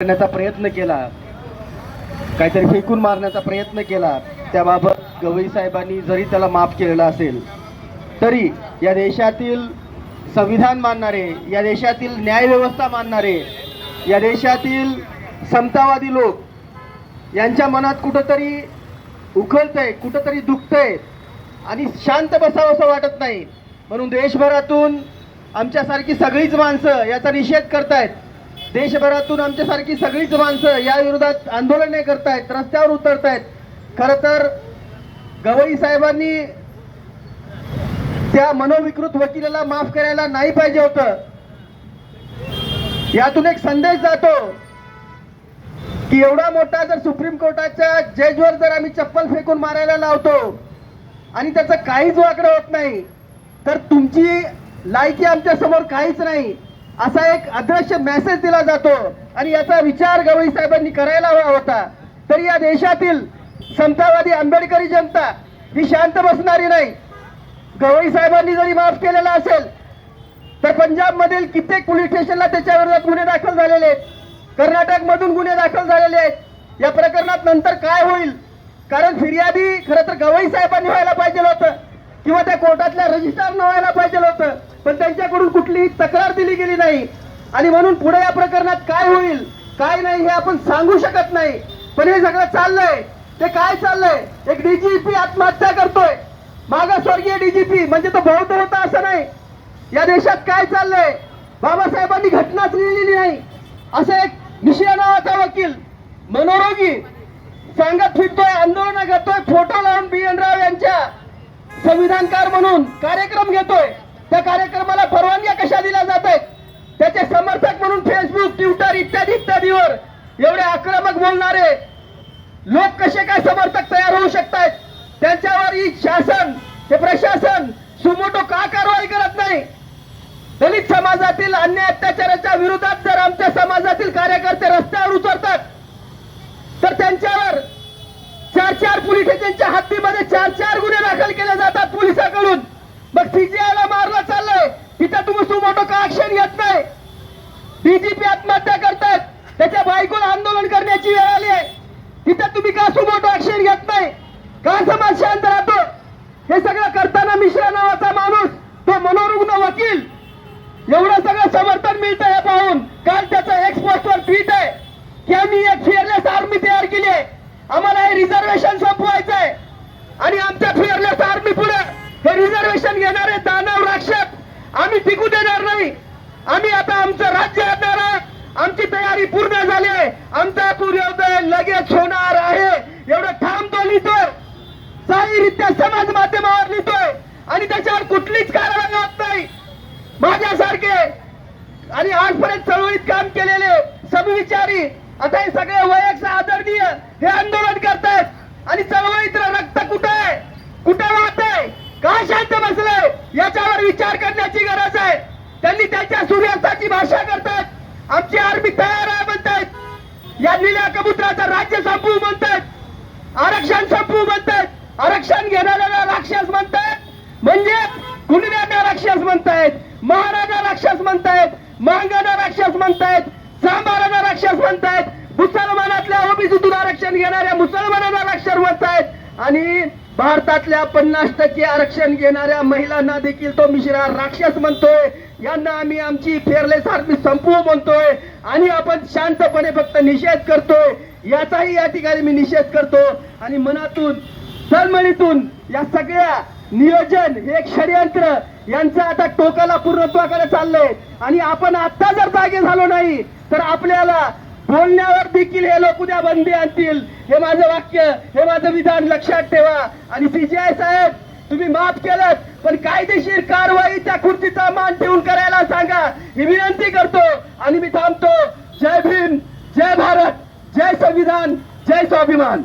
करण्याचा प्रयत्न केला. काहीतरी फेकून मारण्याचा प्रयत्न केला. त्याबाबत गवई साहेबांनी जरी त्याला माफ केलेलं असेल तरी या देशातील संविधान मानणारे या देशातील न्यायव्यवस्था मानणारे या देशातील समतावादी लोक यांच्या मनात कुठंतरी उखलतंय कुठंतरी दुखतंय आणि शांत बसावं असं वाटत नाही. म्हणून देशभरातून आमच्यासारखी सगळीच माणसं याचा निषेध करतायत. देशभरातून आमच्यासारखी सगळीच माणसं या विरोधात आंदोलने करतायत रस्त्यावर उतरतायत. खरं तर गवई साहेबांनी त्या मनोविकृत वकिलाला माफ करायला नाही पाहिजे होतं. यातून एक संदेश जातो की एवढा मोठा जर सुप्रीम कोर्टाच्या जजवर जर आम्ही चप्पल फेकून मारायला लावतो आणि त्याचं काहीच वाकडं होत नाही तर तुमची लायकी आमच्यासमोर काहीच नाही. असा एक अदृश्य मेसेज दिला जातो. आणि याचा विचार गवई साहेबांनी करायला हवा होता. तर या देशातील समतावादी आंबेडकरी जनता ही शांत बसणारी नाही. गवई साहेबांनी जरी माफ केलेला असेल तर पंजाब मधील कित्येक पोलीस स्टेशनला त्याच्या विरोधात गुन्हे दाखल झालेले आहेत. कर्नाटक मधून गुन्हे दाखल झालेले आहेत. या प्रकरणात नंतर काय होईल? कारण फिर्यादी खरं तर गवई साहेबांनी व्हायला पाहिजे होतं. किंवा त्या कोर्टातल्या रजिस्ट्रारनं व्हायला पाहिजे होतं. पण त्यांच्याकडून कुठलीही तक्रार दिली गेली नाही. आणि म्हणून पुढे या प्रकरणात काय होईल काय नाही हे आपण सांगू शकत नाही. पण हे सगळं चाललंय. ते काय चाललंय? एक डीजीपी आत्महत्या करतोय. मागासवर्गीय डीजीपी म्हणजे तो बौद्ध होता असं नाही. या देशात काय चाललंय? बाबासाहेबांनी घटनाच लिहिलेली नाही. असं एक मिश्रा नावाचा वकील. मनोरोगी सांगत फिरतोय आंदोलन करतोय फोटो लावून बी एन राव यांच्या संविधानकार म्हणून कार्यक्रम घेतोय. त्या कार्यक्रमाला परवानग्या कशा दिल्या जात आहेत? त्याचे समर्थक म्हणून फेसबुक ट्विटर इत्यादी इत्यादीवर एवढे आक्रमक बोलणारे लोक कसे काय समर्थक तयार होऊ शकतात त्यांच्यावर ही शासन हे प्रशासन सुमोटो का कारवाई करत नाही? दलित समाजातील अन्य अत्याचाराच्या विरोधात जर आमच्या समाजातील कार्यकर्ते रस्त्यावर उतरतात तर त्यांच्यावर चार चार पोलीस स्टेशनच्या हद्दीमध्ये चार चार गुन्हे दाखल केले जातात पोलिसांकडून. मग सीजीआयला मारलं चाललंय. तिथं तुम्ही सुमोटो का ऍक्शन घेत नाही? डीजीपी आत्महत्या करतात त्याच्या बायकोला आंदोलन करण्याची वेळ आली आहे. तिथं तुम्ही का सुमोटो ऍक्शन घेत नाही? का समाज शांत राहतो? हे सगळं करताना मिश्रा नावाचा माणूस तो मनोरुग्ण वकील. एवढं सगळं समर्थन मिळतं हे पाहून. काल त्याचं एक पोस्टवर ट्विट आहे. की आम्ही एक फिअरलेस आर्मी तयार केली आहे. आम्हाला हे रिझर्वेशन संपवायचं आहे आणि आमच्या फिअरलेस रिझर्वेशन घेणारे दानव राक्षस आम्ही टिकू देणार नाही. आम्ही आता आमचं राज्य आणणार आमची तयारी पूर्ण झाली आहे. आमचा सूर्योदय लगेच होणार आहे. एवढं ठाम तो लिहितोय साईरित्या समाज माध्यमावर लिहितोय. आणि त्याच्यावर कुठलीच कारवाई होत नाही. माझ्यासारखे आणि आजपर्यंत चळवळीत काम केलेले समविचारी आता हे सगळे वयक्ष आदरणीय हे आंदोलन करतात आणि चळवळीत रक्त कुठं आहे? कुठं वाहत आहे का शांत बसलंय यावर विचार करण्याची गरज आहे. त्यांनी त्यांच्या सूर्यास्ताची भाषा करतात आमची आर्मी तयार आहे म्हणतात या निळ्या कबुतराचं राज्य संपू म्हणतात आरक्षण संपू म्हणतात आरक्षण घेणाऱ्याला राक्षस म्हणतायत. म्हणजे कुणब्यांना राक्षस म्हणतायत महाराजा राक्षस म्हणतायत मांगाना राक्षस म्हणतायत सांबाराना राक्षस म्हणतायत मुसलमानातल्या ओबीसीतून आरक्षण घेणाऱ्या मुसलमानांना राक्षस म्हणतायत. आणि भारतातल्या पन्नास टक्के आरक्षण घेणाऱ्या महिलांना देखील तो मिश्रा राक्षस म्हणतोय. यांना आम्ही आमची फेअरलेस आर्मी संपवू म्हणतोय. आणि आपण शांतपणे फक्त निषेध करतोय. याचाही या ठिकाणी मी निषेध करतो. आणि मनातून तळमळीतून या सगळ्या नियोजन हे एक षडयंत्र यांचं आता टोकाला पूर्णत्वाकडे चाललंय. आणि आपण आता जर जागे झालो नाही तर आपल्याला बोलण्यावर देखील हे लोक उद्या बंदी आणतील. हे माझं वाक्य हे माझं विधान लक्षात ठेवा. आणि सीजीआय साहेब तुम्ही माफ केलं पण कायदेशीर कारवाई त्या खुर्चीचा मान ठेवून करायला सांगा. ही विनंती करतो आणि मी थांबतो. जय भीम जय भारत जय संविधान जय स्वाभिमान.